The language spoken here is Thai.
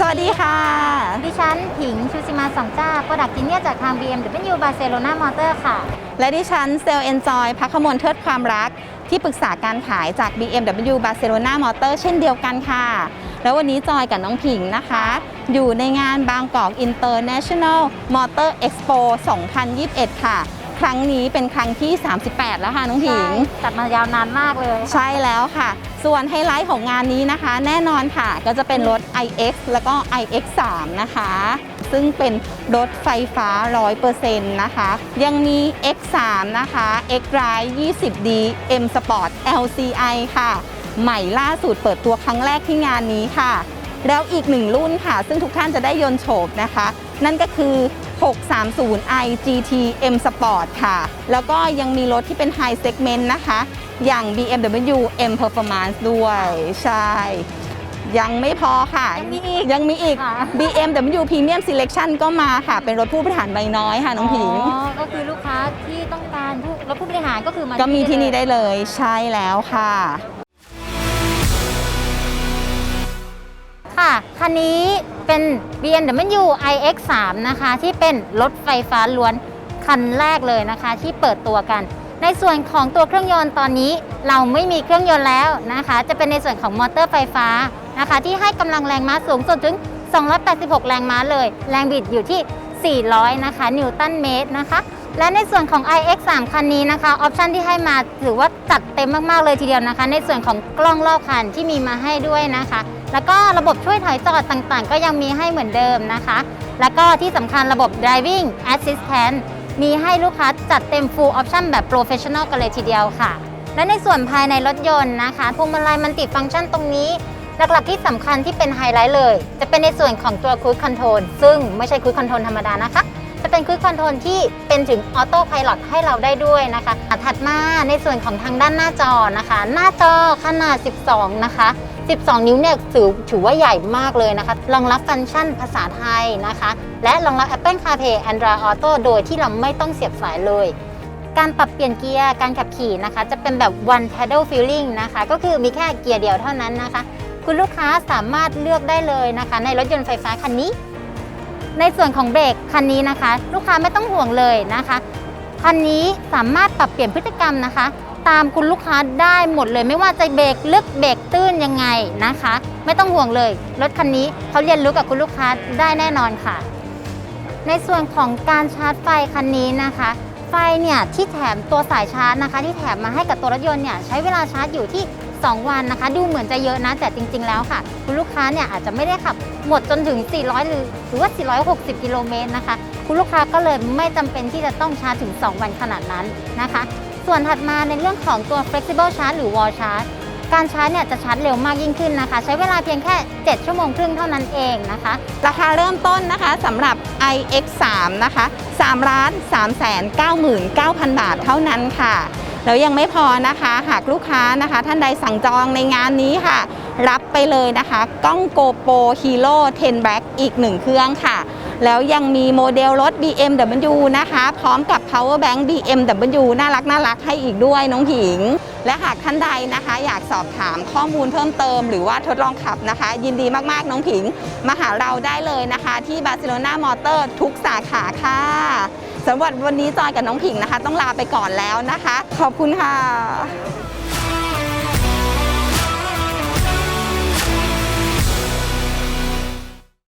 สวัสดีค่ะ ดิฉันผิงชูซิมาสองจ้าโปรดักต์จิเนียจากทาง BMW Barcelona Motor ค่ะ และดิฉันเซลล์เอนจอยพักขมลเทิดความรัก ที่ปรึกษาการขายจาก BMW Barcelona Motor เช่นเดียวกันค่ะ แล้ววันนี้จอยกับน้องผิงนะคะ อยู่ในงานบางกอก International Motor Expo 2021 ค่ะ ครั้งนี้เป็นครั้งที่ 38 แล้วค่ะน้องผิง จัดมายาวนานมากเลยใช่แล้วค่ะ ส่วนไฮไลท์ของงานนี้นะคะ แน่นอนค่ะก็จะเป็นรถ iX แล้วก็ iX3 นะคะ ซึ่งเป็นรถไฟฟ้า 100%นะคะ ยังมี X3 นะคะ X-Drive 20D M Sport LCI ค่ะ ใหม่ล่าสุดเปิดตัวครั้งแรกที่งานนี้ค่ะ แล้วอีกหนึ่งรุ่นค่ะ ซึ่งทุกท่านจะได้ยนต์โฉบนะคะ นั่นก็คือ 630i GT M Sport ค่ะ แล้วก็ยังมีรถที่เป็น High Segment นะคะ อย่าง BMW M Performance ด้วย ใช่ ยังไม่พอค่ะ ยังมีอีกยังมีอีก ค่ะ BMW Premium Selection ก็มาค่ะ เป็นรถผู้บริหารใบน้อยค่ะน้องผิง อ๋อก็คือลูกค้าที่ต้องการผู้รถผู้บริหารก็คือมาก็มีที่นี่เลยได้เลยใช่แล้วค่ะ ค่ะ คันนี้เป็น BMW iX3 นะคะ ที่เป็นรถไฟฟ้าล้วนคันแรกเลยนะคะ ที่เปิดตัวกัน ในส่วนของตัวเครื่องยนต์ตอนนี้เราไม่มีเครื่องยนต์แล้วนะคะ จะเป็นในส่วนของมอเตอร์ไฟฟ้านะคะ ที่ให้กำลังแรงม้าสูงสุดถึง 286 แรงม้าเลย แรงบิดอยู่ที่ 400 นะคะ นิวตันเมตรนะคะ และในส่วนของ iX3 คันนี้นะคะ ออปชันที่ให้มาถือว่าจัดเต็มมาก ๆ เลยทีเดียวนะคะ ในส่วนของกล้องรอบคันที่มีมาให้ด้วยนะคะ แล้วก็ระบบช่วยถอยจอดต่างๆ ก็ยังมีให้เหมือนเดิมนะคะ แล้วก็ที่สำคัญระบบ driving assistant มีให้ลูกค้าจัดเต็ม full option แบบ professional กันเลยทีเดียวค่ะ และในส่วนภายในรถยนต์นะคะพวงมาลัยมันติดฟังก์ชันตรงนี้ หลักๆที่สำคัญที่เป็นไฮไลท์เลย จะเป็นในส่วนของตัว cruise control ซึ่งไม่ใช่ cruise control ธรรมดานะคะจะเป็น cruise control ที่เป็นถึง auto pilot ให้เราได้ด้วยนะคะถัดมาในส่วนของทางด้านหน้าจอนะคะ หน้าจอขนาด 12 นะคะ 12 นิ้วเนี่ยถือถือว่าใหญ่มากเลยนะคะ รองรับฟังก์ชันภาษาไทยนะคะ และรองรับ Apple CarPlay Android Auto โดยที่เราไม่ต้องเสียบสายเลย การปรับเปลี่ยนเกียร์ การขับขี่นะคะ จะเป็นแบบ one pedal feeling นะคะ ก็คือมีแค่เกียร์เดียวเท่านั้นนะคะ คุณลูกค้าสามารถเลือกได้เลยนะคะ ในรถยนต์ไฟฟ้าคันนี้ ในส่วนของเบรกคันนี้นะคะ ลูกค้าไม่ต้องห่วงเลยนะคะคันนี้สามารถปรับเปลี่ยนพฤติกรรมนะคะ ตามคุณลูกค้าได้หมดเลย ไม่ว่าจะเบรกลึกเบรกตื้นยังไงนะคะ ไม่ต้องห่วงเลย รถคันนี้เขาเรียนรู้กับคุณลูกค้าได้แน่นอนค่ะ ในส่วนของการชาร์จไฟคันนี้นะคะ ไฟเนี่ยที่แถมตัวสายชาร์จนะคะ ที่แถมมาให้กับตัวรถยนต์เนี่ยใช้เวลาชาร์จอยู่ที่ 2 วันนะคะ ดูเหมือนจะเยอะนะแต่จริง ๆ แล้วค่ะ คุณลูกค้าเนี่ยอาจจะไม่ได้ขับหมดจนถึง 400 หรือหรือว่า 460 กิโลเมตรนะคะ คุณลูกค้าก็เลยไม่จำเป็นที่จะต้องชาร์จถึง 2 วันขนาดนั้นนะคะ ส่วนถัดมาในเรื่องของตัว flexible charge หรือ wall charge การชาร์จเนี่ยจะชาร์จเร็วมากยิ่งขึ้นนะคะ ใช้เวลาเพียงแค่ 7 ชั่วโมงครึ่งเท่านั้นเองนะคะ ราคาเริ่มต้นนะคะสำหรับ iX3 นะคะ3ล้าน3แสน99,000 บาทเท่านั้นค่ะแล้วยังไม่พอนะคะ หากลูกค้านะคะ ท่านใดสั่งจองในงานนี้ค่ะ รับไปเลยนะคะ กล้อง GoPro Hero 10 Black อีก1เครื่องค่ะ แล้วยังมีโมเดลรถ BMW นะคะ พร้อมกับ Power Bank BMW น่ารักน่ารักให้อีกด้วยน้องผิง และหากท่านใดนะคะ อยากสอบถามข้อมูลเพิ่มเติม หรือว่าทดลองขับนะคะ ยินดีมากๆน้องผิง มาหาเราได้เลยนะคะ ที่บาร์เซโลนามอเตอร์ทุกสาขาค่ะสำหรับวันนี้จอยกับน้องผิงนะคะ ต้องลาไปก่อนแล้วนะคะ ขอบคุณค่ะ